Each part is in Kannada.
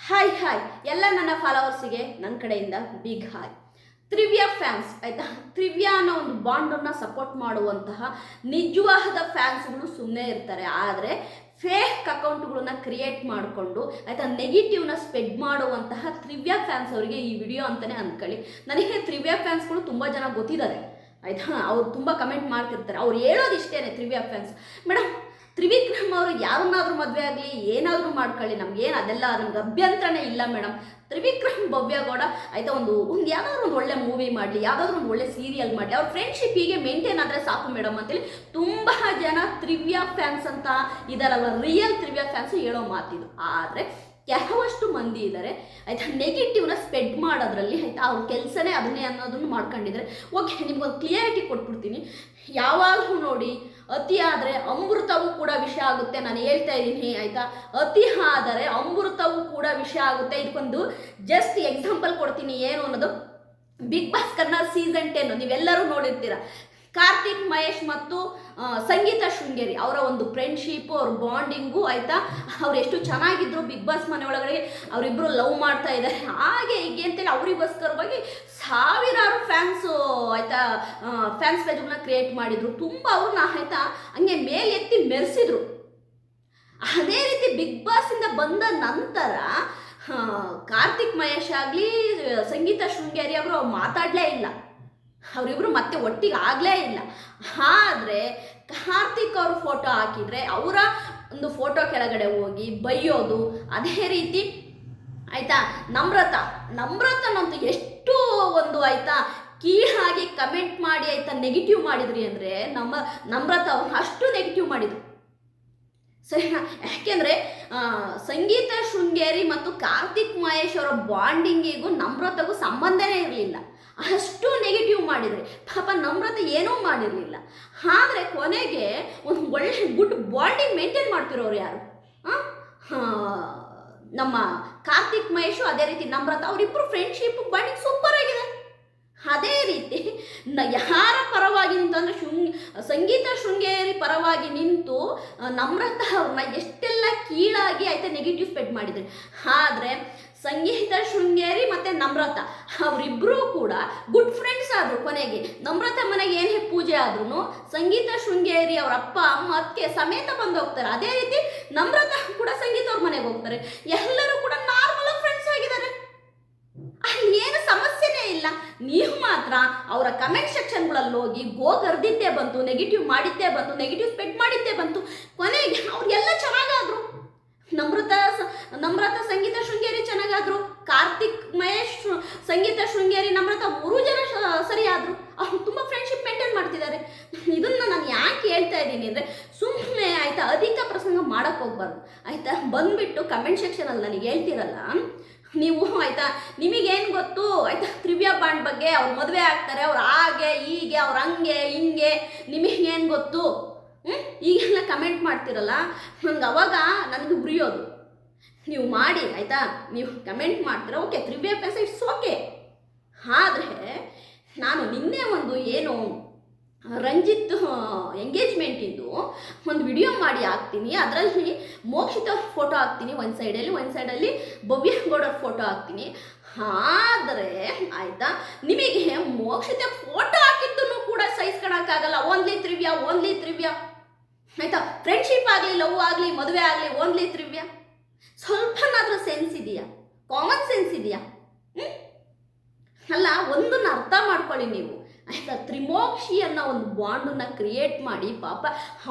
ಹಾಯ್ ಹಾಯ್ ಎಲ್ಲ ನನ್ನ ಫಾಲೋವರ್ಸಿಗೆ ನನ್ನ ಕಡೆಯಿಂದ ಬಿಗ್ ಹಾಯ್ ತ್ರಿವ್ಯ ಫ್ಯಾನ್ಸ್ ಆಯ್ತಾ? ತ್ರಿವ್ಯ ಅನ್ನೋ ಒಂದು ಬಾಂಡನ್ನು ಸಪೋರ್ಟ್ ಮಾಡುವಂತಹ ನಿಜವಾದ ಫ್ಯಾನ್ಸ್ಗಳು ಸುಮ್ಮನೆ ಇರ್ತಾರೆ. ಆದರೆ ಫೇಕ್ ಅಕೌಂಟ್ಗಳನ್ನ ಕ್ರಿಯೇಟ್ ಮಾಡಿಕೊಂಡು, ಆಯಿತಾ ನೆಗೆಟಿವ್ನ ಸ್ಪ್ರೆಡ್ ಮಾಡುವಂತಹ ತ್ರಿವ್ಯ ಫ್ಯಾನ್ಸ್ ಅವರಿಗೆ ಈ ವಿಡಿಯೋ ಅಂತಲೇ ಅಂದ್ಕೊಳ್ಳಿ ನನಗೆ ತ್ರಿವ್ಯಾ ಫ್ಯಾನ್ಸ್ಗಳು ತುಂಬ ಜನ ಗೊತ್ತಿದ್ದಾರೆ. ಆಯಿತಾ? ಅವ್ರು ತುಂಬ ಕಮೆಂಟ್ ಮಾಡ್ತಿರ್ತಾರೆ. ಅವ್ರು ಹೇಳೋದು ಇಷ್ಟೇನೆ ತ್ರಿವ್ಯ ಫ್ಯಾನ್ಸ್ ಮೇಡಮ್ ತ್ರಿವಿಕ್ರಮ್ ಅವರು ಯಾರನ್ನಾದ್ರೂ ಮದುವೆ ಆಗಲಿ, ಏನಾದರೂ ಮಾಡ್ಕೊಳ್ಳಿ, ನಮ್ಗೇನು ಅದೆಲ್ಲ, ನಮ್ಗೆ ಅಭ್ಯಂತರನೇ ಇಲ್ಲ ಮೇಡಮ್ ತ್ರಿವಿಕ್ರಮ್ ಭವ್ಯಗೌಡ ಆಯ್ತಾ ಒಂದು ಒಂದು ಯಾವ್ದಾದ್ರು ಒಂದು ಒಳ್ಳೆ ಮೂವಿ ಮಾಡಲಿ, ಯಾವುದಾದ್ರೂ ಒಂದು ಒಳ್ಳೆ ಸೀರಿಯಲ್ ಮಾಡಲಿ, ಅವ್ರ ಫ್ರೆಂಡ್ಶಿಪ್ ಹೀಗೆ ಮೇಂಟೈನ್ ಆದರೆ ಸಾಕು ಮೇಡಮ್ ಅಂತೇಳಿ ತುಂಬ ಜನ ತ್ರಿವ್ಯಾ ಫ್ಯಾನ್ಸ್ ಅಂತ ಇದಾರಲ್ಲ ರಿಯಲ್ ತ್ರಿವ್ಯಾ ಫ್ಯಾನ್ಸ್ ಹೇಳೋ ಮಾತಿದು. ಆದರೆ, ಕೆಲವಷ್ಟು ಮಂದಿ ಇದ್ದಾರೆ ಆಯ್ತಾ ನೆಗೆಟಿವ್ನ ಸ್ಪೆಡ್ ಮಾಡೋದ್ರಲ್ಲಿ, ಆಯ್ತಾ ಅವ್ರ ಕೆಲಸನೇ ಅದನ್ನೇ ಅನ್ನೋದನ್ನು ಮಾಡ್ಕೊಂಡಿದ್ದಾರೆ ಓಕೆ ನಿಮ್ಗೊಂದು ಕ್ಲಿಯರಿಟಿ ಕೊಟ್ಬಿಡ್ತೀನಿ. ಯಾವಾಗಲೂ ನೋಡಿ ಅತಿ ಆದರೆ ಅಮೃತವೂ ಕೂಡ ವಿಷ ಆಗುತ್ತೆ. ನಾನು ಹೇಳ್ತಾ ಇದ್ದೀನಿ ಆಯಿತಾ? ಅತಿ ಆದರೆ ಅಮೃತವೂ ಕೂಡ ವಿಷ ಆಗುತ್ತೆ. ಇದಕ್ಕೊಂದು ಜಸ್ಟ್ ಎಕ್ಸಾಂಪಲ್ ಕೊಡ್ತೀನಿ, ಏನು ಅನ್ನೋದು? Big boss Kannada season ten ನೀವೆಲ್ಲರೂ ನೋಡಿರ್ತೀರ. ಕಾರ್ತಿಕ್ ಮಹೇಶ್ ಮತ್ತು ಸಂಗೀತ ಶೃಂಗೇರಿ. ಅವರ ಒಂದು ಫ್ರೆಂಡ್ಶಿಪ್ ಅವ್ರ ಬಾಂಡಿಂಗು ಆಯಿತಾ? ಅವ್ರು ಎಷ್ಟು ಚೆನ್ನಾಗಿದ್ರು ಬಿಗ್ ಬಾಸ್ ಮನೆ ಒಳಗಡೆ ಅವರಿಬ್ಬರು ಲವ್ ಮಾಡ್ತಾ ಇದ್ದಾರೆ. ಹಾಗೆ ಹೀಗೆ ಅಂತೇಳಿ ಅವರಿಗೋಸ್ಕರವಾಗಿ ಸಾವಿರಾರು ಫ್ಯಾನ್ಸು ಆಯಿತಾ ಫ್ಯಾನ್ಸ್ ಪೇಜ್ಗಳನ್ನ ಕ್ರಿಯೇಟ್ ಮಾಡಿದರು. ತುಂಬ ಅವ್ರನ್ನ ಆಯಿತಾ, ಹಂಗೆ ಮೇಲೆತ್ತಿ ಮೆರೆಸಿದ್ರು. ಅದೇ ರೀತಿ ಬಿಗ್ ಬಾಸಿಂದ ಬಂದ ನಂತರ ಕಾರ್ತಿಕ್ ಮಹೇಶ್ ಆಗಲಿ, ಸಂಗೀತ ಶೃಂಗೇರಿ ಅವ್ರು ಮಾತಾಡಲೇ ಇಲ್ಲ. ಅವರಿಬ್ಬರು ಮತ್ತೆ ಒಟ್ಟಿಗೆ ಆಗಲೇ ಇಲ್ಲ. ಆದರೆ ಕಾರ್ತಿಕ್ ಅವ್ರ ಫೋಟೋ ಹಾಕಿದರೆ ಅವರ ಒಂದು ಫೋಟೋ ಕೆಳಗಡೆ ಹೋಗಿ ಬೈಯೋದು, ಅದೇ ರೀತಿ ಆಯಿತಾ? ನಮ್ರತ, ನಮ್ರತನಂತೂ ಎಷ್ಟು ಒಂದು ಆಯಿತಾ ಹಾಗೆ ಕಮೆಂಟ್ ಮಾಡಿ ಆಯಿತಾ ನೆಗೆಟಿವ್ ಮಾಡಿದ್ರಿ ಅಂದರೆ ನಮ್ಮ, ನಮ್ರತ ಅವ್ರು ಅಷ್ಟು ನೆಗೆಟಿವ್ ಮಾಡಿದರು. ಸರಿನಾ? ಯಾಕೆಂದರೆ ಸಂಗೀತ ಶೃಂಗೇರಿ ಮತ್ತು ಕಾರ್ತಿಕ್ ಮಹೇಶ್ ಅವರ ಬಾಂಡಿಂಗಿಗೂ ನಮ್ರತಗೂ ಸಂಬಂಧನೇ ಇರಲಿಲ್ಲ. ಅಷ್ಟು ನೆಗೆಟಿವ್ ಮಾಡಿದರೆ. ಪಾಪ ನಮ್ರತೆ ಏನೂ ಮಾಡಿರಲಿಲ್ಲ. ಆದರೆ ಕೊನೆಗೆ ಒಂದು ಒಳ್ಳೆ ಗುಡ್ ಬಾಂಡಿಂಗ್ ಮೇಂಟೈನ್ ಮಾಡ್ತಿರೋರು ಯಾರು? ನಮ್ಮ ಕಾರ್ತಿಕ್ ಮಹೇಶು ಅದೇ ರೀತಿ ನಮ್ರತ ಅವರಿಬ್ಬರು ಫ್ರೆಂಡ್ಶಿಪ್ ಬಾಂಡಿಂಗ್ ಸೂಪರ್ ಆಗಿದೆ. ಅದೇ ರೀತಿ ನ ಯಾರ ಪರವಾಗಿ ನಿಂತು ಅಂದರೆ ಶೃಂಗ್, ಸಂಗೀತ ಶೃಂಗೇರಿ ಪರವಾಗಿ ನಿಂತು ನಮ್ರತ ಅವ್ರನ್ನ ಎಷ್ಟೆಲ್ಲ ಕೀಳಾಗಿ ಆಯಿತಾ ನೆಗೆಟಿವ್ ಸ್ಪೆಡ್ ಮಾಡಿದ್ರು. ಆದರೆ ಸಂಗೀತ ಶೃಂಗೇರಿ ಮತ್ತು ನಮ್ರತ. ಅವರಿಬ್ಬರೂ ಕೂಡ ಗುಡ್ ಫ್ರೆಂಡ್ಸ್ ಆದರು ಕೊನೆಗೆ. ನಮ್ರತ ಮನೆಗೆ ಏನೇ ಪೂಜೆ ಆದ್ರೂ ಸಂಗೀತ ಶೃಂಗೇರಿ ಅವ್ರ ಅಪ್ಪ, ಅಮ್ಮ ಅತ್ತೆ ಸಮೇತ ಬಂದು ಹೋಗ್ತಾರೆ ಅದೇ ರೀತಿ ನಮ್ರತ ಕೂಡ ಸಂಗೀತ ಅವ್ರ ಮನೆಗೆ ಹೋಗ್ತಾರೆ. ಎಲ್ಲರೂ ಕೂಡ ನಾರ್ಮಲ್ ಫ್ರೆಂಡ್ಸ್ ಆಗಿದ್ದಾರೆ. ಅಲ್ಲಿ ಏನು ಸಮಸ್ಯೆನೇ ಇಲ್ಲ. ನೀವು ಮಾತ್ರ ಅವರ ಕಮೆಂಟ್ ಸೆಕ್ಷನ್ಗಳಲ್ಲಿ ಹೋಗಿ ಗೋ ಕರೆದಿದ್ದೇ ಬಂತು ನೆಗೆಟಿವ್ ಮಾಡಿದ್ದೇ ಬಂತು ನೆಗೆಟಿವ್ ಸ್ಪೆಡ್ ಮಾಡಿದ್ದೇ ಬಂತು. ಕೊನೆಗೆ ಅವ್ರಿಗೆಲ್ಲ ಚೆನ್ನಾಗಾದ್ರು. ನಮ್ರತ ಸ- ನಮ್ರತ ಸಂಗೀತ ಶೃಂಗೇರಿ ಚೆನ್ನಾಗಾದ್ರು, ಕಾರ್ತಿಕ್ ಮಹೇಶ್ ಸಂಗೀತ ಶೃಂಗೇರಿ ನಮ್ರತ ಮೂರು ಜನ ಸರಿಯಾದರು. ಅವ್ರು ತುಂಬ ಫ್ರೆಂಡ್ಶಿಪ್ ಮೇಂಟೈನ್ ಮಾಡ್ತಿದ್ದಾರೆ. ಇದನ್ನ ನಾನು ಯಾಕೆ ಹೇಳ್ತಾ ಇದ್ದೀನಿ ಅಂದರೆ ಸುಮ್ಮನೆ ಆಯ್ತಾ, ಅಧಿಕ ಪ್ರಸಂಗ ಮಾಡಕ್ಕೆ ಹೋಗ್ಬಾರ್ದು. ಆಯ್ತಾ? ಬಂದ್ಬಿಟ್ಟು ಕಮೆಂಟ್ ಸೆಕ್ಷನಲ್ಲಿ ನನಗೆ ಹೇಳ್ತಿರಲ್ಲ, ನೀವು ಆಯ್ತಾ, ನಿಮಗೇನು ಗೊತ್ತು? ಆಯ್ತಾ? ತ್ರಿವ್ಯ ಬಾಂಡ್ ಬಗ್ಗೆ ಅವ್ರು ಮದುವೆ ಆಗ್ತಾರೆ, ಅವ್ರು ಹಾಗೆ, ಹೀಗೆ, ಅವ್ರು ಹಂಗೆ, ಹಿಂಗೆ, ನಿಮಗೇನು ಗೊತ್ತು? ಈಗೆಲ್ಲ ಕಮೆಂಟ್ ಮಾಡ್ತಿರಲ್ಲ? ನಂಗೆ ಅವಾಗ ನನಗೆ ಉರಿಯೋದು. ನೀವು ಮಾಡಿ, ಆಯಿತಾ? ನೀವು ಕಮೆಂಟ್ ಮಾಡ್ತೀರಾ ಓಕೆ ತ್ರಿವೇ ಪೈಸ ಇಟ್ಸ್ ಓಕೆ ಆದರೆ, ನಾನು ನಿನ್ನೆ ಒಂದು ಏನು, ರಂಜಿತ್ ಎಂಗೇಜ್ಮೆಂಟಿಂದು ಒಂದು ವಿಡಿಯೋ ಮಾಡಿ ಹಾಕ್ತೀನಿ. ಅದರಲ್ಲಿ ಮೋಕ್ಷಿತ ಫೋಟೋ ಹಾಕ್ತೀನಿ ಒಂದು ಸೈಡಲ್ಲಿ ಒಂದು ಸೈಡಲ್ಲಿ ಭವ್ಯ ಗೌಡರ್ ಫೋಟೋ ಹಾಕ್ತೀನಿ. ಆದರೆ, ಆಯಿತಾ? ನಿಮಗೆ ಮೋಕ್ಷಿತ ಫೋಟೋ ಹಾಕಿದ್ದನ್ನು ಕೂಡ ಸಹಿಸ್ಕೊಳಕ್ಕಾಗಲ್ಲ ಓನ್ಲಿ ತ್ರಿವ್ಯ ಓನ್ಲಿ ತ್ರಿವ್ಯಾ. ಆಯಿತಾ? ಫ್ರೆಂಡ್ಶಿಪ್ ಆಗಲಿ ಲವ್ ಆಗಲಿ, ಮದುವೆ ಆಗಲಿ ಓನ್ಲಿ ತ್ರಿವ್ಯ. ಸ್ವಲ್ಪನಾದರೂ ಸೆನ್ಸ್ ಇದೆಯಾ? ಕಾಮನ್ ಸೆನ್ಸ್ ಇದೆಯಾ? ಅಲ್ಲ, ಒಂದನ್ನು ಅರ್ಥ ಮಾಡ್ಕೊಳ್ಳಿ ನೀವು. ಆಯ್ತಾ ತ್ರಿಮೋಕ್ಷಿ ಅನ್ನೋ ಒಂದು ಬಾಂಡನ್ನ ಕ್ರಿಯೇಟ್ ಮಾಡಿ ಪಾಪ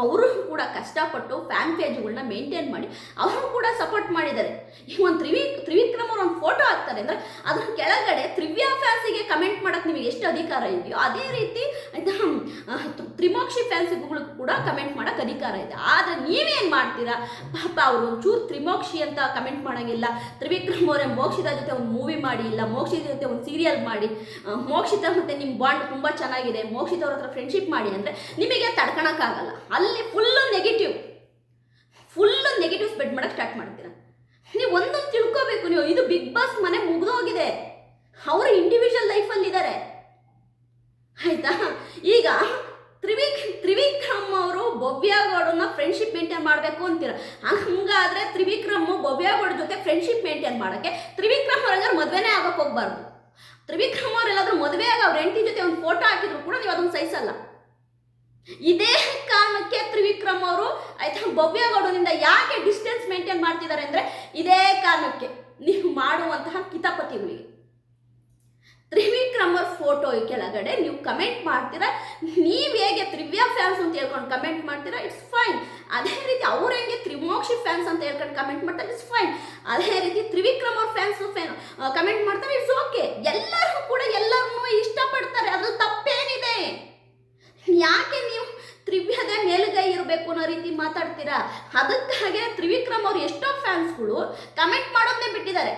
ಅವರು ಕೂಡ ಕಷ್ಟಪಟ್ಟು ಫ್ಯಾನ್ ಪೇಜ್ಗಳನ್ನ ಮೇಂಟೈನ್ ಮಾಡಿ ಅವರು ಕೂಡ ಸಪೋರ್ಟ್ ಮಾಡಿದ್ದಾರೆ. ಈ ಒಂದು ತ್ರಿವಿ, ತ್ರಿವಿಕ್ರಮ್ ಅವ್ರು ಒಂದು ಫೋಟೋ ಹಾಕ್ತಾರೆ ಅಂದರೆ ಅದ್ರ ಕೆಳಗಡೆ ತ್ರಿವ್ಯಾ ಫ್ಯಾನ್ಸಿಗೆ ಕಮೆಂಟ್ ಮಾಡೋಕ್ಕೆ ನಿಮಗೆ ಎಷ್ಟು ಅಧಿಕಾರ ಇದೆಯೋ ಅದೇ ರೀತಿ ಆಯ್ತಾ ತ್ರಿಮೋಕ್ಷಿ ಫ್ಯಾನ್ಸಿಗಳು ಕೂಡ ಕಮೆಂಟ್ ಮಾಡೋಕ್ಕೆ ಅಧಿಕಾರ ಇದೆ. ಆದರೆ ನೀವೇನು ಮಾಡ್ತೀರಾ? ಪಾಪ ಅವರು ಒಂಚೂರು ತ್ರಿಮೋಕ್ಷಿ ಅಂತ ಕಮೆಂಟ್ ಮಾಡೋಂಗಿಲ್ಲ. ತ್ರಿವಿಕ್ರಮ್ ಅವರೇ ಮೋಕ್ಷಿತ ಜೊತೆ ಒಂದು ಮೂವಿ ಮಾಡಿ ಇಲ್ಲ, ಮೋಕ್ಷಿತ ಜೊತೆ ಒಂದು ಸೀರಿಯಲ್ ಮಾಡಿ ಮೋಕ್ಷಿತ ಮತ್ತು ನಿಮ್ಮ ಬಾಂಡ್ ತುಂಬ ಚೆನ್ನಾಗಿದೆ. ಮೋಕ್ಷಿತ ಅವ್ರ ಹತ್ರ ಫ್ರೆಂಡ್ಶಿಪ್ ಮಾಡಿ ಅಂದರೆ ನಿಮಗೆ ತಡ್ಕೊಳಕ್ಕಾಗಲ್ಲ ಅಲ್ಲಿ full negative full negative spread ಮಾಡೋಕ್ಕೆ ಸ್ಟಾರ್ಟ್ ಮಾಡ್ತೀರಾ? ನೀವು ಒಂದೊಂದು ತಿಳ್ಕೋಬೇಕು ನೀವು. ಇದು ಬಿಗ್ ಬಾಸ್ ಮನೆ ಮುಗಿದೋಗಿದೆ. ಅವರು ಇಂಡಿವಿಜುವಲ್ ಲೈಫಲ್ಲಿ ಇದ್ದಾರೆ ಆಯ್ತಾ? ಈಗ ತ್ರಿವಿಕ್, ತ್ರಿವಿಕ್ರಮ್ ಅವರು ಭವ್ಯ ಗೌಡನ್ನ ಫ್ರೆಂಡ್ಶಿಪ್ ಮೇಂಟೈನ್ ಮಾಡಬೇಕು ಅಂತೀರ. ಹಂಗಾದ್ರೆ ತ್ರಿವಿಕ್ರಮ್ ಭವ್ಯ ಭವ್ಯಗೌಡ ಜೊತೆ ಫ್ರೆಂಡ್ಶಿಪ್ ಮೇಂಟೈನ್ ಮಾಡೋಕ್ಕೆ ತ್ರಿವಿಕ್ರಮ್ ಅವ್ರಂಗಾರು ಮದುವೆನೇ ಆಗಕ್ಕೆ ಹೋಗ್ಬಾರ್ದು. ತ್ರಿವಿಕ್ರಮ್ ಅವರೆಲ್ಲಾದರೂ ಮದುವೆ ಆಗ ಅವ್ರ ಹೆಂಡತಿ ಜೊತೆ ಒಂದು ಫೋಟೋ ಹಾಕಿದ್ರು ಕೂಡ ನೀವು ಅದನ್ನು ಸಹಿಸಲ್ಲ ಇದೇ ಕಾರಣಕ್ಕೆ ತ್ರಿವಿಕ್ರಮ ಅವರು ಆಯ್ತಾ ಭವ್ಯಗೌಡನಿಂದ ಯಾಕೆ ಡಿಸ್ಟೆನ್ಸ್ ಮೇಂಟೈನ್ ಮಾಡ್ತಿದ್ದಾರೆ ಅಂದರೆ ಇದೇ ಕಾರಣಕ್ಕೆ ನೀವು ಮಾಡುವಂತಹ ಕಿತಾಪತಿಗಳಿಗೆ. ತ್ರಿವಿಕ್ರಮ್ ಅವ್ರ ಫೋಟೋ ಕೆಳಗಡೆ. ನೀವು ಕಮೆಂಟ್ ಮಾಡ್ತೀರಾ? ನೀವು ಹೇಗೆ ತ್ರಿವ್ಯ ಫ್ಯಾನ್ಸ್ ಅಂತ ಹೇಳ್ಕೊಂಡು ಕಮೆಂಟ್ ಮಾಡ್ತೀರಾ? ಇಟ್ಸ್ ಫೈನ್ ಅದೇ ರೀತಿ ಅವ್ರು ಹೆಂಗೆ ತ್ರಿಮೋಕ್ಷಿ ಫ್ಯಾನ್ಸ್ ಅಂತ ಹೇಳ್ಕೊಂಡು ಕಮೆಂಟ್ ಮಾಡ್ತಾರೆ ಇಟ್ಸ್ ಫೈನ್ ಅದೇ ರೀತಿ ತ್ರಿವಿಕ್ರಮ್ ಅವ್ರ ಫ್ಯಾನ್ಸ್ ಫ್ಯಾನ್ ಕಮೆಂಟ್ ಮಾಡ್ತಾರೆ ಇಟ್ಸ್ ಓಕೆ ಎಲ್ಲರೂ ಕೂಡ ಎಲ್ಲರನ್ನೂ ಇಷ್ಟಪಡ್ತಾರೆ. ಅದ್ರಲ್ಲಿ ತಪ್ಪೇನಿದೆ. ಯಾಕೆ ನೀವು ತ್ರಿವ್ಯದ ಮೇಲುಗೈ ಇರಬೇಕು ಅನ್ನೋ ರೀತಿ ಮಾತಾಡ್ತೀರಾ? ಅದಕ್ಕಾಗೆ ತ್ರಿವಿಕ್ರಮ್ ಅವ್ರು ಎಷ್ಟೋ ಫ್ಯಾನ್ಸ್ಗಳು ಕಮೆಂಟ್ ಮಾಡೋದನ್ನೇ ಬಿಟ್ಟಿದ್ದಾರೆ.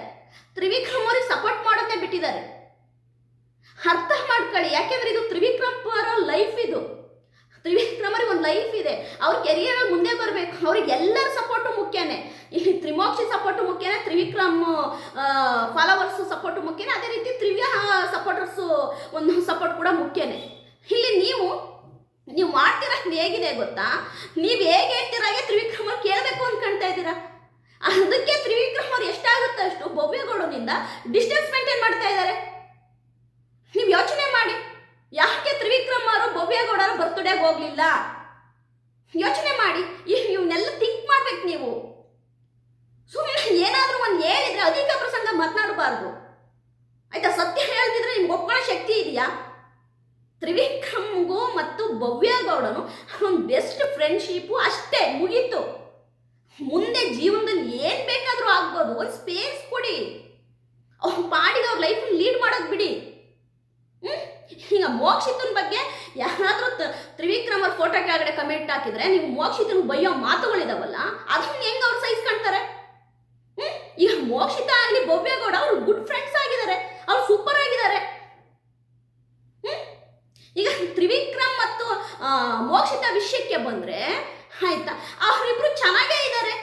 ತ್ರಿವಿಕ್ರಮ್ ಅವ್ರಿಗೆ ಸಪೋರ್ಟ್ ಮಾಡೋದನ್ನೇ ಬಿಟ್ಟಿದ್ದಾರೆ. ಅರ್ಥ ಮಾಡ್ಕೊಳ್ಳಿ. ಯಾಕೆಂದ್ರೆ ಇದು ತ್ರಿವಿಕ್ರಮ್ ಅವರ ಲೈಫ್ ಇದು. ತ್ರಿವಿಕ್ರಮ್ ಅವ್ರಿಗೆ ಒಂದು ಲೈಫ್ ಇದೆ. ಅವ್ರ ಕೆರಿಯರ್ ಮುಂದೆ ಬರಬೇಕು. ಅವ್ರಿಗೆ ಎಲ್ಲರ ಸಪೋರ್ಟು ಮುಖ್ಯನೇ. ಇಲ್ಲಿ ತ್ರಿಮೋಕ್ಷಿ ಸಪೋರ್ಟು ಮುಖ್ಯನೇ, ತ್ರಿವಿಕ್ರಮ್ ಫಾಲೋವರ್ಸು ಸಪೋರ್ಟು ಮುಖ್ಯನೇ. ಅದೇ ರೀತಿ ತ್ರಿವ್ಯ ಸಪೋರ್ಟರ್ಸು ಒಂದು ಸಪೋರ್ಟ್ ಕೂಡ ಮುಖ್ಯನೇ. ಇಲ್ಲಿ ನೀವು ನೀವು ಮಾಡ್ತಿರೋದು ಹೇಗಿದೆ ಗೊತ್ತಾ? ನೀವು ಹೇಗೆ ಹೇಳ್ತಿರಾಗೆ ತ್ರಿವಿಕ್ರಮ್ ಅವ್ರು ಕೇಳಬೇಕು ಅನ್ಕೊಂತಾ ಇದ್ದೀರಾ? ಅದಕ್ಕೆ ತ್ರಿವಿಕ್ರಮ್ ಅವ್ರು ಎಷ್ಟಾಗುತ್ತೆ ಅಷ್ಟು ಭವ್ಯಗೌಡನಿಂದ ಡಿಸ್ಟೆನ್ಸ್ ಮೇಂಟೈನ್ ಮಾಡ್ತಾ ಇದ್ದಾರೆ ನೀವು ಯೋಚನೆ ಮಾಡಿ ಯಾಕೆ ತ್ರಿವಿಕ್ರಮ್ ಅವರು ಭವ್ಯಗೌಡರ ಬರ್ತ್ಡೇಗೆ ಹೋಗ್ಲಿಲ್ಲ? ಯೋಚನೆ ಮಾಡಿ ಇವನ್ನೆಲ್ಲ ಥಿಂಕ್ ಮಾಡ್ಬೇಕು ನೀವು. ಸುಮ್ಮನೆ ಏನಾದರೂ ಒಂದು ಹೇಳಿದ್ರೆ ಅಧಿಕ ಪ್ರಸಂಗ ಮಾತನಾಡಬಾರ್ದು. ಆಯ್ತಾ, ಸತ್ಯ ಹೇಳ್ತಿದ್ರೆ ನಿಮ್ಗೆ ಒಪ್ಕೊಳ್ಳೋ ಶಕ್ತಿ ಇದೆಯಾ? ತ್ರಿವಿಕ್ರಮ್ಗೂ ಮತ್ತು ಭವ್ಯಗೌಡನು ಒಂದು ಬೆಸ್ಟ್ ಫ್ರೆಂಡ್ಶಿಪ್ಪು ಅಷ್ಟೇ, ಮುಗೀತು. ಮುಂದೆ ಜೀವನದಲ್ಲಿ ಏನು ಬೇಕಾದರೂ ಆಗ್ಬೋದು ಸ್ಪೇಸ್ ಕೊಡಿ. ಅವ್ನು ಪಾಡಿದವ್ರ ಲೈಫ್ ಲೀಡ್ ಮಾಡೋದು ಬಿಡಿ? ಈಗ ಮೋಕ್ಷಿತನ ಬಗ್ಗೆ ಯಾರಾದರೂ ತ್ರಿವಿಕ್ರಮ್ ಅವ್ರ ಫೋಟೋ ಕೆಳಗಡೆ ಕಮೆಂಟ್ ಹಾಕಿದ್ರೆ ನೀವು ಮೋಕ್ಷಿತನ ಬಯ್ಯೋ ಮಾತುಗಳಿದಾವಲ್ಲ, ಅದನ್ನ ಹೆಂಗ್ ಅವ್ರು ಸಹಿಸ್ಕೊಂತಾರೆ ಹ್ಮ್? ಈಗ ಮೋಕ್ಷಿತ ಆಗಲಿ ಬೊಬ್ಬೇಗೌಡ ಅವ್ರು ಗುಡ್ ಫ್ರೆಂಡ್ಸ್ ಆಗಿದ್ದಾರೆ ಅವ್ರು ಸೂಪರ್ ಆಗಿದ್ದಾರೆ? ಈಗ ತ್ರಿವಿಕ್ರಮ್ ಮತ್ತು ಮೋಕ್ಷಿತ ವಿಷಯಕ್ಕೆ ಬಂದ್ರೆ, ಆಯ್ತಾ ಅವರಿಬ್ರು ಚೆನ್ನಾಗೇ ಇದ್ದಾರೆ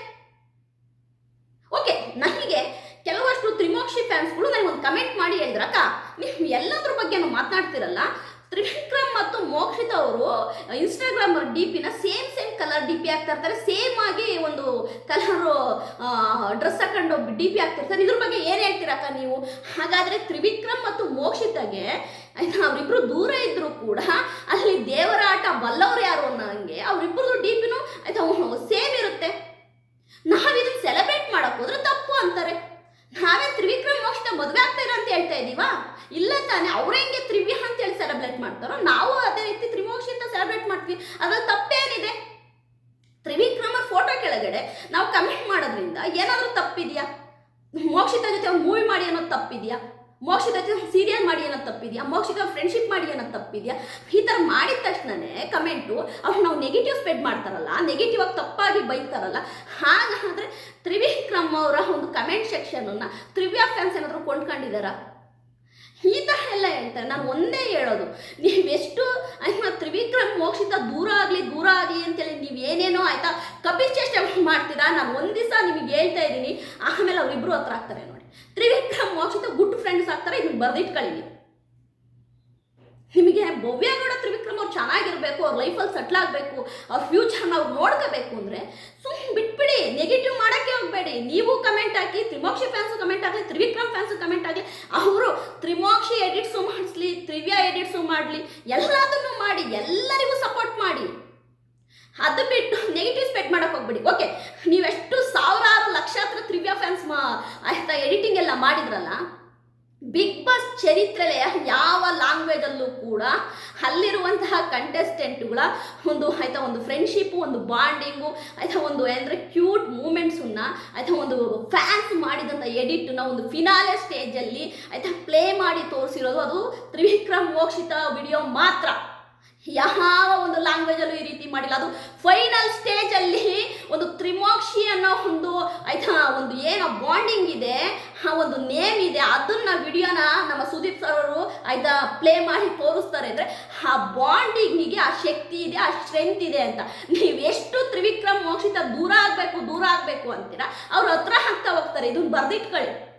ಓಕೆ ನನಗೆ ಕೆಲವಷ್ಟು ತ್ರಿಮೋಕ್ಷಿ ಫ್ಯಾನ್ಸ್ಗಳು ನನಗೆ ಒಂದು ಕಮೆಂಟ್ ಮಾಡಿ ಹೇಳಿದ್ರು ಅಕ್ಕ ನೀವು ಎಲ್ಲದ್ರ ಬಗ್ಗೆನೂ ಮಾತನಾಡ್ತಿರಲ್ಲ? ತ್ರಿವಿಕ್ರಮ್ ಮತ್ತು ಮೋಕ್ಷಿತ ಅವರು ಇನ್ಸ್ಟಾಗ್ರಾಮ್ ಡಿ ಪಿನ same same colour D P ಹಾಕ್ತಾ ಇರ್ತಾರೆ. ಸೇಮ್ ಆಗಿ ಒಂದು ಕಲರು ಡ್ರೆಸ್ ಹಾಕೊಂಡು ಡಿ ಪಿ ಆಗ್ತಿರ್ತಾರೆ ಇದ್ರ ಬಗ್ಗೆ ಏನು ಹೇಳ್ತೀರಕ್ಕ ನೀವು? ಹಾಗಾದ್ರೆ ತ್ರಿವಿಕ್ರಮ್ ಮತ್ತು ಮೋಕ್ಷಿತಗೆ ಆಯ್ತಾ ಅವರಿಬ್ರು ದೂರ ಇದ್ದರೂ ಕೂಡ ಅಲ್ಲಿ ದೇವರ ಆಟ ಬಲ್ಲವ್ರು ಯಾರು ಅನ್ನೋಂಗೆ ಅವರಿಬ್ಬರದು ಡಿ ಪಿನೂ ಆಯ್ತಾ ಸೇಮ್ ಇರುತ್ತೆ. ನಾವಿದನ್ನ ಸೆಲೆಬ್ರೇಟ್ ಮಾಡಕ್ ಹೋದ್ರೆ ತಪ್ಪು ಅಂತಾರೆ. ನಾವೇ ತ್ರಿವಿಕ್ರಮ್ ಮೋಕ್ಷ ಮದುವೆ ಆಗ್ತಾ ಇರೋ ಅಂತ ಹೇಳ್ತಾ ಇದೀವಾ? ಇಲ್ಲ ತಾನೇ, ಅವ್ರ ಹೆಂಗೆ ತ್ರಿವಿ ಅಂತ ಹೇಳಿ ಸೆಲೆಬ್ರೇಟ್ ಮಾಡ್ತಾರೋ? ನಾವು ಅದೇ ರೀತಿ ತ್ರಿಮೋಕ್ಷಿತ ಸೆಲೆಬ್ರೇಟ್ ಮಾಡ್ತೀವಿ. ಅದ್ರಲ್ಲಿ ತಪ್ಪೇನಿದೆ? ತ್ರಿವಿಕ್ರಮ ಫೋಟೋ ಕೆಳಗಡೆ ನಾವು ಕಮೆಂಟ್ ಮಾಡೋದ್ರಿಂದ ಏನಾದರೂ ತಪ್ಪಿದೆಯಾ? ಮೋಕ್ಷಿತ ಜೊತೆ ಮೂವಿ ಮಾಡಿ ಅನ್ನೋದು ತಪ್ಪಿದೆಯಾ? ಮೋಕ್ಷಿತ ಸೀರಿಯಲ್ ಮಾಡಿ ಏನೋ ತಪ್ಪಿದೆಯಾ? ಮೋಕ್ಷಿತ ಫ್ರೆಂಡ್ಶಿಪ್ ಮಾಡಿ ಅನ್ನೋದು ತಪ್ಪಿದೆಯಾ? ಈ ಥರ ಮಾಡಿದ ತಕ್ಷಣನೇ ಕಮೆಂಟು ಅವ್ರು ನಾವು ನೆಗೆಟಿವ್ ಸ್ಪ್ರೆಡ್ ಮಾಡ್ತಾರಲ್ಲ ನೆಗೆಟಿವ್ ಆಗಿ ತಪ್ಪಾಗಿ ಬೈತಾರಲ್ಲ, ಹಾಗಾದರೆ ತ್ರಿವಿಕ್ರಮ್ ಅವರ ಒಂದು ಕಮೆಂಟ್ ಸೆಕ್ಷನನ್ನು ತ್ರಿವ್ಯಾ ಫ್ಯಾನ್ಸ್ ಏನಾದರೂ ಕೊಂಡ್ಕೊಂಡಿದ್ದಾರಾ? ಈ ಥರ ಎಲ್ಲ ಹೇಳ್ತಾರೆ ನಾನು ಒಂದೇ ಹೇಳೋದು ನೀವೆಷ್ಟು ಆಯ್ತಾ ತ್ರಿವಿಕ್ರಮ್ ಮೋಕ್ಷಿತ ದೂರ ಆಗಲಿ ದೂರ ಆಗಲಿ ಅಂತೇಳಿ ನೀವು ಏನೇನೋ ಆಯ್ತಾ ಕಪಿಚೇಷ್ಟೆ ಮಾಡ್ತೀರಾ? ನಾನು ಒಂದು ದಿವಸ ನಿಮಗೆ ಹೇಳ್ತಾ ಇದ್ದೀನಿ. ಆಮೇಲೆ ಅವರಿಬ್ಬರು ಹತ್ರ ಆಗ್ತಾರೆ ತ್ರಿವಿಕ್ರಮ್ ಮೋಕ್ಷಿತ ಗುಡ್ ಫ್ರೆಂಡ್ಸ್ ಆಗ್ತಾರೆ, ಇದನ್ನ ಬರೆದಿಟ್ಕೊಳ್ಳಿ ನಿಮಗೆ ನಿಮಗೆ ಭವ್ಯಗೌಡ ತ್ರಿವಿಕ್ರಮ್ ಅವ್ರು ಚೆನ್ನಾಗಿರ್ಬೇಕು, ಅವ್ರ ಲೈಫಲ್ಲಿ ಸೆಟ್ಲ್ ಆಗಬೇಕು, ಅವ್ರ ಫ್ಯೂಚರ್ನ ಅವ್ರು ನೋಡ್ಕೋಬೇಕು ಅಂದರೆ ಸುಮ್ಮನೆ ಬಿಟ್ಬಿಡಿ ನೆಗೆಟಿವ್ ಮಾಡೋಕ್ಕೆ ಹೋಗಬೇಡಿ. ನೀವು ಕಮೆಂಟ್ ಹಾಕಿ, ತ್ರಿಮೋಕ್ಷಿ ಫ್ಯಾನ್ಸು ಕಮೆಂಟ್ ಆಗಲಿ ತ್ರಿವಿಕ್ರಮ್ ಫ್ಯಾನ್ಸು ಕಮೆಂಟ್ ಆಗಲಿ ಅವರು ತ್ರಿಮೋಕ್ಷಿ ಎಡಿಟ್ಸು ಮಾಡಿಸ್ಲಿ, ತ್ರಿವ್ಯಾ ಎಡಿಟ್ಸು ಮಾಡಲಿ, ಎಲ್ಲದನ್ನು ಮಾಡಿ, ಎಲ್ಲರಿಗೂ ಸಪೋರ್ಟ್ ಮಾಡಿ. ಅದು ಬಿಟ್ಟು ನೆಗೆಟಿವ್ ಸ್ಪೆಟ್ ಮಾಡಕ್ ಹೋಗ್ಬಿಡಿ. ಓಕೆ ನೀವೆಷ್ಟು ಸಾವಿರಾರು ಲಕ್ಷಾಂತರ ತ್ರಿವ್ಯಾ ಫ್ಯಾನ್ಸ್ ಮಾ ಎಡಿಟಿಂಗ್ ಎಲ್ಲ ಮಾಡಿದ್ರಲ್ಲ ಬಿಗ್ ಬಾಸ್ ಚರಿತ್ರೆಯ ಯಾವ ಲ್ಯಾಂಗ್ವೇಜಲ್ಲೂ ಕೂಡ ಅಲ್ಲಿರುವಂತಹ ಕಂಟೆಸ್ಟೆಂಟ್ಗಳ ಒಂದು, ಆಯ್ತಾ ಒಂದು ಫ್ರೆಂಡ್ಶಿಪ್ಪು ಒಂದು ಬಾಂಡಿಂಗು ಆಯ್ತಾ ಒಂದು ಅಂದರೆ ಕ್ಯೂಟ್ ಮೂಮೆಂಟ್ಸನ್ನ ಆಯ್ತಾ ಒಂದು ಫ್ಯಾನ್ಸ್ ಮಾಡಿದಂಥ ಎಡಿಟ್ನ ಒಂದು ಫಿನಾಲೆ ಸ್ಟೇಜಲ್ಲಿ ಆಯ್ತಾ ಪ್ಲೇ ಮಾಡಿ ತೋರಿಸಿರೋದು ಅದು ತ್ರಿವಿಕ್ರಮ್ ಮೋಕ್ಷಿತ ವಿಡಿಯೋ ಮಾತ್ರ. ಯಾವ ಒಂದು ಲ್ಯಾಂಗ್ವೇಜ್ ಅಲ್ಲೂ ಈ ರೀತಿ ಮಾಡಿಲ್ಲ. ಅದು ಫೈನಲ್ ಸ್ಟೇಜ್ ಅಲ್ಲಿ ಒಂದು ತ್ರಿಮೋಕ್ಷಿ ಅನ್ನೋ ಒಂದು, ಆಯ್ತಾ, ಒಂದು ಏನೋ ಬಾಂಡಿಂಗ್ ಇದೆ, ಆ ಒಂದು ನೇಮ್ ಇದೆ, ಅದನ್ನ ವಿಡಿಯೋನ ನಮ್ಮ ಸುದೀಪ್ ಸರ್ ಅವರು, ಆಯ್ತಾ ಪ್ಲೇ ಮಾಡಿ ತೋರಿಸ್ತಾರೆ ಅಂದ್ರೆ ಆ ಬಾಂಡಿಂಗಿಗೆ ಆ ಶಕ್ತಿ ಇದೆ, ಆ ಸ್ಟ್ರೆಂತ್ ಇದೆ ಅಂತ. ನೀವು ಎಷ್ಟು ತ್ರಿವಿಕ್ರಮ್ ಮೋಕ್ಷಿತ ದೂರ ಆಗಬೇಕು ದೂರ ಆಗಬೇಕು ಅಂತೀರಾ, ಅವ್ರ ಹತ್ರ ಹಾಕ್ತಾ ಹೋಗ್ತಾರೆ. ಇದನ್ನ ಬರ್ದಿಟ್ಕೊಳ್ಳಿ.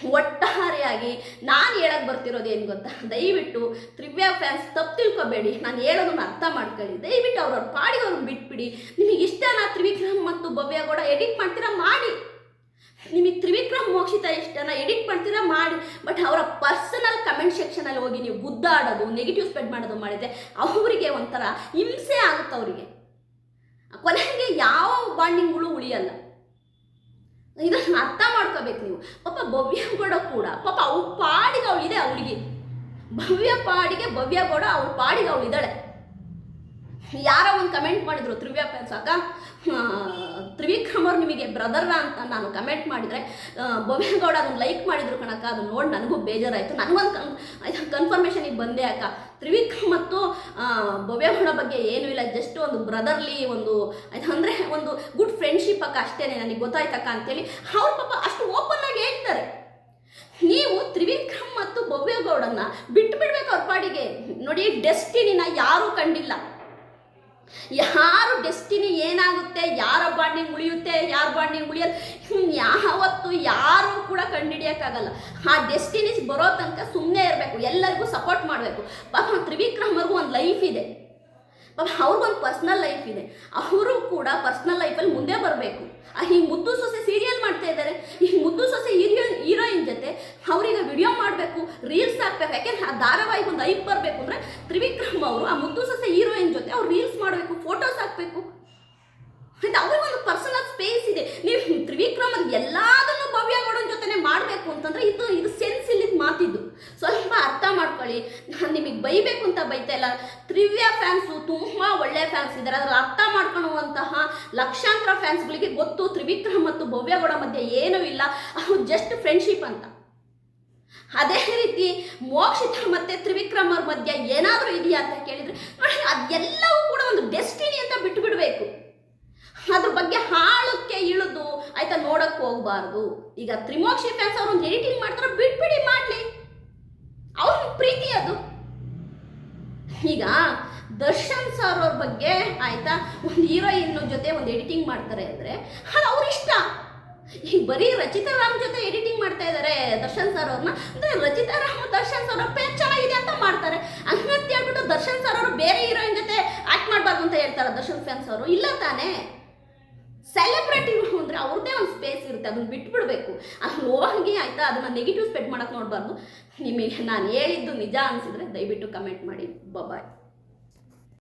ಒಟ್ಟಾರೆಯಾಗಿ ನಾನು ಹೇಳಕ್ ಬರ್ತಿರೋದು ಏನು ಗೊತ್ತಾ? ದಯವಿಟ್ಟು ತ್ರಿವ್ಯ ಫ್ಯಾನ್ಸ್ ತಪ್ಪು ತಿಳ್ಕೊಬೇಡಿ. ನಾನು ಹೇಳೋದನ್ನ ಅರ್ಥ ಮಾಡ್ಕೊಳ್ಳಿ. ದಯವಿಟ್ಟು ಅವ್ರವ್ರ ಪಾಡಿಗೆ ಅವ್ರನ್ನ ಬಿಟ್ಬಿಡಿ. ನಿಮಗೆ ಇಷ್ಟನಾ ತ್ರಿವಿಕ್ರಮ್ ಮತ್ತು ಭವ್ಯ ಕೂಡ ಎಡಿಟ್ ಮಾಡ್ತೀರಾ ಮಾಡಿ. ನಿಮಗೆ ತ್ರಿವಿಕ್ರಮ್, ಮೋಕ್ಷಿತ ಇಷ್ಟನ ಎಡಿಟ್ ಮಾಡ್ತೀರಾ ಮಾಡಿ. ಬಟ್ ಅವರ ಪರ್ಸನಲ್ ಕಮೆಂಟ್ ಸೆಕ್ಷನಲ್ಲಿ ಹೋಗಿ ನೀವು ಗುದ್ದಾಡೋದು ನೆಗೆಟಿವ್ ಸ್ಪ್ರೆಡ್ ಮಾಡೋದು ಮಾಡಿದ್ರೆ ಅವರಿಗೆ ಒಂಥರ ಹಿಂಸೆ ಆಗುತ್ತೆ ಅವರಿಗೆ. ಕೊನೆಗೆ ಯಾವ ಬಾಂಡಿಂಗ್ಗಳು ಉಳಿಯಲ್ಲ. ಇದನ್ನು ಅರ್ಥ ಮಾಡ್ಕೋಬೇಕು ನೀವು. ಪಾಪ ಭವ್ಯ ಗೌಡ ಕೂಡ, ಪಾಪ ಅವ್ರ ಪಾಡಿಗೆ ಅವಳಿದೆ ಅವಳಿಗೆ ಭವ್ಯ ಪಾಡಿಗೆ ಭವ್ಯ ಗೌಡ ಅವ್ರ ಪಾಡಿಗೆ ಅವಳಿದ್ದಾಳೆ ಯಾರೋ ಒಂದು ಕಮೆಂಟ್ ಮಾಡಿದ್ರು ತ್ರಿವ್ಯಾ ಅಕ್ಕ? ತ್ರಿವಿಕ್ರಮ್ ಅವ್ರು ನಿಮಗೆ ಬ್ರದರ್ ಅಂತ ನಾನು ಕಮೆಂಟ್ ಮಾಡಿದರೆ ಭವ್ಯಗೌಡ ಅದನ್ನು ಲೈಕ್ ಮಾಡಿದ್ರು ಕಣಕ್ಕ ಅದು ನೋಡಿ ನನಗೂ ಬೇಜಾರಾಯಿತು. ನನಗೊಂದು ಕನ್ ಕನ್ಫರ್ಮೇಷನಿಗೆ ಬಂದೆ ಅಕ್ಕ. ತ್ರಿವಿಕ್ರಮ್ ಮತ್ತು ಭವ್ಯಗೌಡ ಭವ್ಯ ಗೌಡ ಬಗ್ಗೆ ಏನೂ ಇಲ್ಲ. ಜಸ್ಟ್ ಒಂದು ಬ್ರದರ್ಲಿ ಒಂದು ಅಂದರೆ ಒಂದು ಗುಡ್ ಫ್ರೆಂಡ್ಶಿಪ್ ಅಕ್ಕ ಅಷ್ಟೇ ನನಗೆ ಗೊತ್ತಾಯ್ತಕ್ಕ ಅಂತೇಳಿ ಅವ್ರ ಪಾಪ ಅಷ್ಟು ಓಪನ್ ಆಗಿ ಹೇಳ್ತಾರೆ. ನೀವು ತ್ರಿವಿಕ್ರಮ್ ಮತ್ತು ಭವ್ಯಗೌಡನ್ನ ಬಿಟ್ಟು ಬಿಡ್ಬೇಕು ಅವ್ರ ಪಾಡಿಗೆ. ನೋಡಿ ಡೆಸ್ಟಿನಿನ ಯಾರೂ ಕಂಡಿಲ್ಲ. ಯಾರು ಡೆಸ್ಟಿನಿ ಏನಾಗುತ್ತೆ, ಯಾರ ಬಾಂಡಿಂಗ್ ಉಳಿಯುತ್ತೆ, ಯಾರ ಬಾಂಡಿಂಗ್ ಉಳಿಯಲ್ಲ ಇವ್ನ್ ಯಾವತ್ತು ಯಾರು ಕೂಡ ಕಂಡುಹಿಡಿಯೋಕ್ಕಾಗಲ್ಲ. ಆ ಡೆಸ್ಟಿನಿ ಬರೋ ತನಕ ಸುಮ್ಮನೆ ಇರಬೇಕು, ಎಲ್ಲರಿಗೂ ಸಪೋರ್ಟ್ ಮಾಡಬೇಕು. ಪಾಪ ತ್ರಿವಿಕ್ರಮರಿಗೂ ಒಂದು ಲೈಫ್ ಇದೆ. ಪಾಪ ಅವ್ರಿಗೊಂದು ಪರ್ಸ್ನಲ್ ಲೈಫ್ ಇದೆ. ಅವರು ಕೂಡ ಪರ್ಸ್ನಲ್ ಲೈಫಲ್ಲಿ ಮುಂದೆ ಬರಬೇಕು. ಈ ಮುದ್ದು ಸೊಸೆ ಸೀರಿಯಲ್ ಮಾಡ್ತಾ ಇದ್ದಾರೆ. ಈ ಮುದ್ದು ಸೊಸೆ ಹೀರೋಯಿನ್ ಹೀರೋಯಿನ್ ಜೊತೆ ಅವ್ರೀಗ ವಿಡಿಯೋ ಮಾಡಬೇಕು ರೀಲ್ಸ್ ಹಾಕ್ಬೇಕು. ಯಾಕೆಂದ್ರೆ ಆ ಧಾರಾವಾಹಿ ಒಂದು ಐಪ್ ಬರಬೇಕು ಅಂದರೆ ತ್ರಿವಿಕ್ರಮ್ ಅವರು ಆ ಮುದ್ದು ಸೊಸೆ ಹೀರೋಯಿನ್ ಜೊತೆ ಅವ್ರು ರೀಲ್ಸ್ ಮಾಡಬೇಕು ಫೋಟೋಸ್ ಹಾಕಬೇಕು. ಆಯ್ತು? ಅವ್ರಿಗೊಂದು ಪರ್ಸನಲ್ ಸ್ಪೇಸ್ ಇದೆ. ನೀವು ತ್ರಿವಿಕ್ರಮ್ ಅದು ಎಲ್ಲದನ್ನು ಭವ್ಯ ಗೌಡನ ಜೊತೆನೆ ಮಾಡಬೇಕು ಅಂತಂದ್ರೆ ಇದು ಇದು ಸೆನ್ಸ್ ಇಲ್ಲಿದ್ದು ಮಾತಿದ್ದು ಸ್ವಲ್ಪ ಅರ್ಥ ಮಾಡ್ಕೊಳ್ಳಿ ನಾನು ನಿಮಗೆ ಬೈಬೇಕು ಅಂತ ಬೈತಾ ಇಲ್ಲ. ತ್ರಿವ್ಯ ಫ್ಯಾನ್ಸು ತುಂಬ ಒಳ್ಳೆ ಫ್ಯಾನ್ಸ್ ಇದ್ದಾರೆ ಅದರ ಅರ್ಥ ಮಾಡ್ಕೊಳ್ಳುವಂತಹ ಲಕ್ಷಾಂತರ ಫ್ಯಾನ್ಸ್ಗಳಿಗೆ ಗೊತ್ತು ತ್ರಿವಿಕ್ರಮ್ ಮತ್ತು ಭವ್ಯಗೌಡ ಮಧ್ಯೆ ಏನೂ ಇಲ್ಲ. ಅವ್ರು ಜಸ್ಟ್ ಫ್ರೆಂಡ್ಶಿಪ್ ಅಂತ. ಅದೇ ರೀತಿ ಮೋಕ್ಷಿತ ಮತ್ತೆ ತ್ರಿವಿಕ್ರಮ್ ಅವ್ರ ಮಧ್ಯೆ ಏನಾದರೂ ಇದೆಯಾ ಅಂತ ಕೇಳಿದ್ರೆ ಅದೆಲ್ಲವೂ ಕೂಡ ಒಂದು ಡೆಸ್ಟಿನಿ ಅಂತ ಬಿಟ್ಟು ಬಿಡಬೇಕು ಅದ್ರ ಬಗ್ಗೆ ಹಾಳಕ್ಕೆ ಇಳಿದು, ಆಯ್ತಾ ನೋಡಕ್ಕೆ ಹೋಗಬಾರ್ದು. ಈಗ ತ್ರಿಮೋಕ್ಷಿ ಫ್ಯಾನ್ಸ್ ಅವ್ರು ಒಂದು ಎಡಿಟಿಂಗ್ ಮಾಡ್ತಾರೆ ಬಿಟ್ಬಿಡಿ ಮಾಡ್ಲಿ. ಅವ್ರ ಪ್ರೀತಿ ಅದು. ಈಗ ದರ್ಶನ್ ಸರ್ ಅವ್ರ ಬಗ್ಗೆ ಆಯ್ತಾ? ಒಂದು ಹೀರೋಯಿನ್ ಜೊತೆ ಒಂದು ಎಡಿಟಿಂಗ್ ಮಾಡ್ತಾರೆ ಅಂದ್ರೆ ಅದು ಅವ್ರ ಇಷ್ಟ. ಈಗ ಬರೀ ರಚಿತಾ ರಾಮ್ ಜೊತೆ ಎಡಿಟಿಂಗ್ ಮಾಡ್ತಾ ಇದ್ದಾರೆ ದರ್ಶನ್ ಸರ್ ಅವ್ರನ್ನ ಅಂದ್ರೆ ರಚಿತಾ ರಾಮ್ ದರ್ಶನ್ ಸರ್ ಅವ್ರ ಪೇರ್ ಚೆನ್ನಾಗಿದೆ ಅಂತ ಮಾಡ್ತಾರೆ. ಹಂಗಂತ ಹೇಳ್ಬಿಟ್ಟು ದರ್ಶನ್ ಸರ್ ಅವರು ಬೇರೆ ಹೀರೋಯಿನ್ ಜೊತೆ ಆಕ್ಟ್ ಮಾಡಬಾರ್ದು ಅಂತ ಹೇಳ್ತಾರೆ ದರ್ಶನ್ ಫ್ಯಾನ್ಸ್ ಅವರು. ಇಲ್ಲ ತಾನೇ? ಸೆಲೆಬ್ರಿಟಿಗಳು ಅಂದರೆ ಅವ್ರದ್ದೇ ಒಂದು ಸ್ಪೇಸ್ ಇರುತ್ತೆ, ಅದನ್ನ ಬಿಟ್ಬಿಡ್ಬೇಕು. ಅದು ಹೋಗಿ ಆಯ್ತಾ? ಅದನ್ನ ನೆಗೆಟಿವ್ ಸ್ಪೆಡ್ ಮಾಡೋಕ್ಕೆ ನೋಡಬಾರ್ದು. ನಿಮಗೆ ನಾನು ಹೇಳಿದ್ದು ನಿಜ ಅನಿಸಿದ್ರೆ ದಯವಿಟ್ಟು ಕಮೆಂಟ್ ಮಾಡಿ. ಬಾಯ್